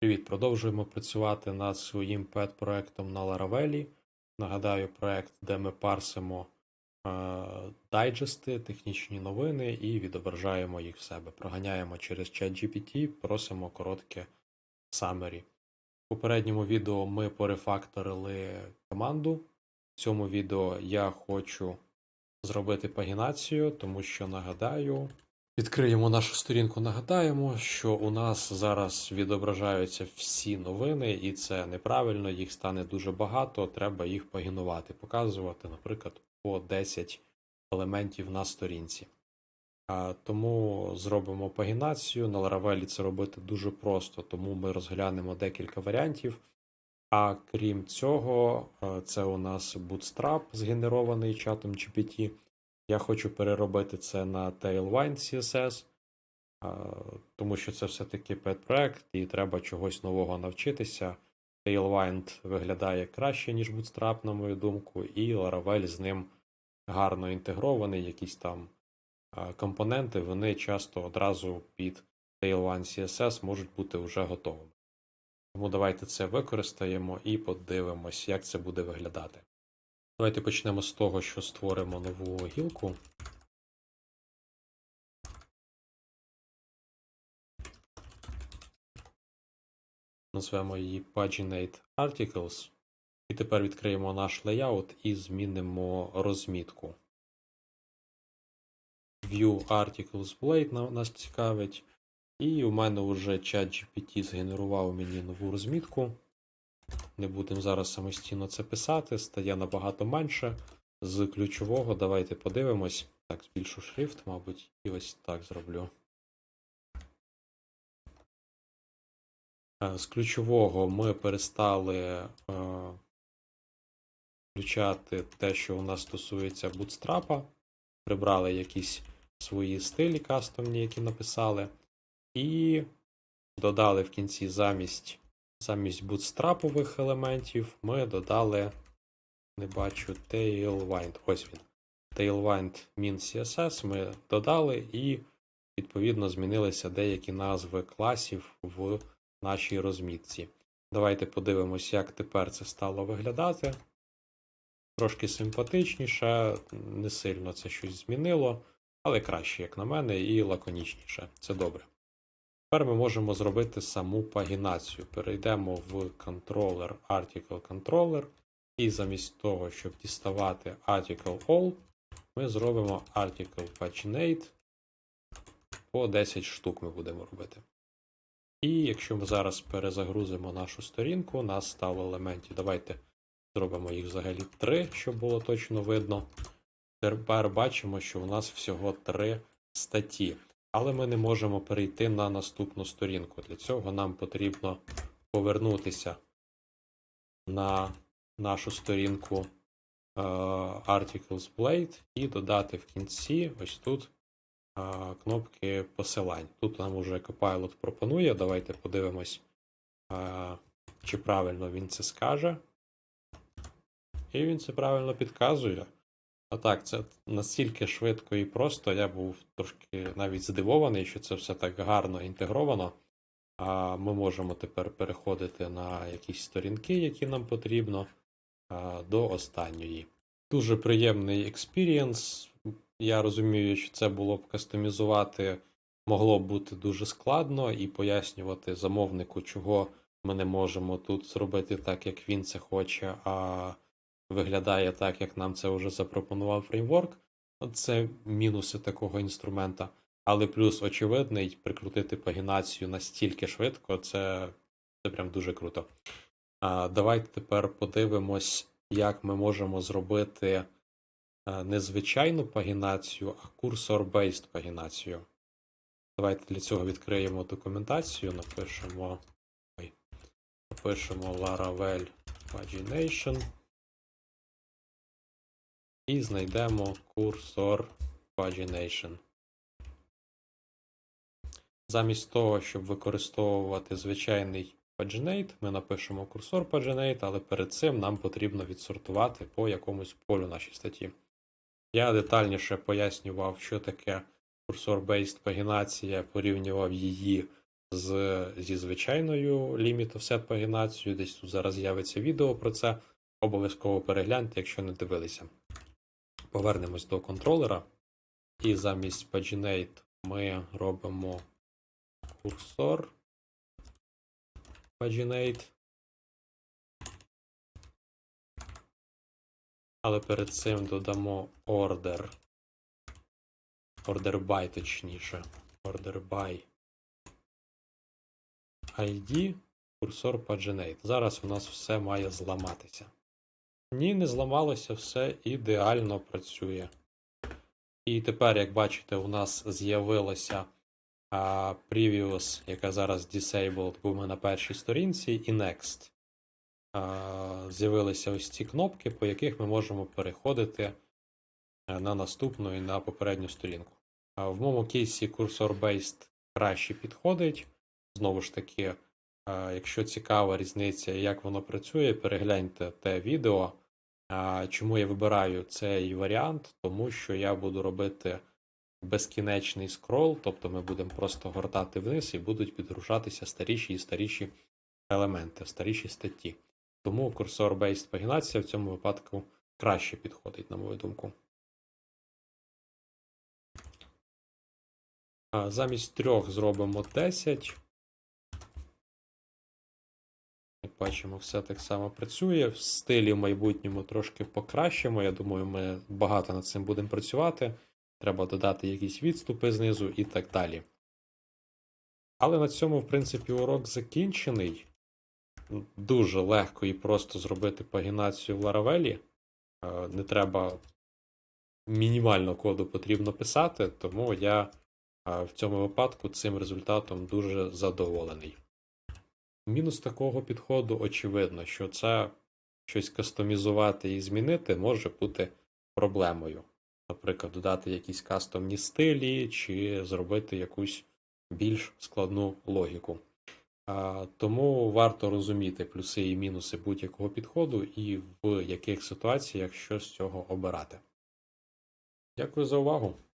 Привіт, продовжуємо працювати над своїм пет-проектом на Laravel. Нагадаю, проект, де ми парсимо е, дайджести, технічні новини і відображаємо їх в себе. Проганяємо через ChatGPT, просимо коротке summary. В попередньому відео ми порефакторили команду. В цьому відео я хочу зробити пагінацію, тому що нагадаю, Відкриємо нашу сторінку, нагадаємо, що у нас зараз відображаються всі новини, і це неправильно, їх стане дуже багато, треба їх пагінувати, показувати, наприклад, по 10 елементів на сторінці. Тому зробимо пагінацію. На Laravel це робити дуже просто, тому ми розглянемо декілька варіантів. А крім цього, е, це у нас Bootstrap згенерований чатом GPT. Я хочу переробити це на Tailwind CSS, тому що це все-таки пет-проект і треба чогось нового навчитися. Tailwind виглядає краще, ніж Bootstrap, на мою думку, і Laravel з ним гарно інтегрований. Якісь там компоненти, вони часто одразу під Tailwind CSS можуть бути вже готовими. Тому давайте це використаємо і подивимось, як це буде виглядати. Давайте почнемо з того, що створимо нову гілку. Назвемо її Paginate Articles. І тепер відкриємо наш layout і змінимо розмітку. View Articles Blade на- нас цікавить. І у мене вже ChatGPT згенерував мені нову розмітку. Не будемо зараз самостійно це писати, стає набагато менше. З ключового давайте подивимось. Так, збільшу шрифт, мабуть, і ось так зроблю. Е, З ключового ми перестали е, включати те, що у нас стосується бутстрапа. Прибрали якісь свої стилі кастомні, які написали. І додали в кінці замість Замість бутстрапових елементів ми додали, не бачу, Tailwind. Ось він. Tailwind min CSS ми додали і, відповідно, змінилися деякі назви класів в нашій розмітці. Давайте подивимось, як тепер це стало виглядати. Трошки симпатичніше, не сильно це щось змінило, але краще, як на мене, і лаконічніше. Це добре. Тепер ми можемо зробити саму пагінацію. Перейдемо в контролер Article Controller, і замість того, щоб діставати Article All, ми зробимо Article Paginate. По 10 штук ми будемо робити. І якщо ми зараз перезагрузимо нашу сторінку, у нас стало елементів. Давайте зробимо їх взагалі 3, щоб було точно видно. Тепер бачимо, що у нас всього 3 статті. Але ми не можемо перейти на наступну сторінку. Для цього нам потрібно повернутися на нашу сторінку е, Articles Blade і додати в кінці ось тут е, кнопки посилань. Тут нам уже Copilot пропонує. Давайте подивимось, е, чи правильно він це скаже. І він це правильно підказує. А так, це настільки швидко і просто. Я був трошки навіть здивований, що це все так гарно інтегровано. А ми можемо тепер переходити на якісь сторінки, які нам потрібно, до останньої. Дуже приємний експірієнс. Я розумію, що це було б кастомізувати, могло б бути дуже складно і пояснювати замовнику, чого ми не можемо тут зробити так, як він це хоче. а виглядає так, як нам це вже запропонував фреймворк. Це мінуси такого інструмента. Але плюс очевидний, прикрутити пагінацію настільки швидко, це, це прям дуже круто. А, Давайте тепер подивимось, як ми можемо зробити а, не звичайну пагінацію, а курсор-based пагінацію. Давайте для цього відкриємо документацію, напишемо, ой, напишемо Laravel Pagination і знайдемо курсор Pagination. Замість того, щоб використовувати звичайний Paginate, ми напишемо курсор Paginate, але перед цим нам потрібно відсортувати по якомусь полю нашій статті. Я детальніше пояснював, що таке курсор-based пагінація, порівнював її з, зі звичайною Limit Offset пагінацією. Десь тут зараз з'явиться відео про це. Обов'язково перегляньте, якщо не дивилися. Повернемось до контролера. І замість Paginate ми робимо курсор. Paginate. Але перед цим додамо order. Order by, точніше. Order by. ID, курсор Paginate. Зараз у нас все має зламатися. Ні, не зламалося, все ідеально працює. І тепер, як бачите, у нас з'явилося а, Previous, яка зараз Disabled, бо ми на першій сторінці, і Next. З'явилися ось ці кнопки, по яких ми можемо переходити на наступну і на попередню сторінку. В моєму кейсі курсор Based краще підходить. Знову ж таки, якщо цікава різниця, як воно працює, перегляньте те відео. Чому я вибираю цей варіант? Тому що я буду робити безкінечний скрол, тобто ми будемо просто гортати вниз і будуть підгружатися старіші і старіші елементи, старіші статті. Тому курсор-based пагінація в цьому випадку краще підходить, на мою думку. Замість трьох зробимо 10. Бачимо, все так само працює. В стилі в майбутньому трошки покращимо. Я думаю, ми багато над цим будемо працювати. Треба додати якісь відступи знизу і так далі. Але на цьому, в принципі, урок закінчений. Дуже легко і просто зробити пагінацію в Laravel. Е, Не треба мінімально коду потрібно писати, тому я е, в цьому випадку цим результатом дуже задоволений. Мінус такого підходу очевидно, що це щось кастомізувати і змінити може бути проблемою. Наприклад, додати якісь кастомні стилі чи зробити якусь більш складну логіку. Тому варто розуміти плюси і мінуси будь-якого підходу і в яких ситуаціях що з цього обирати. Дякую за увагу!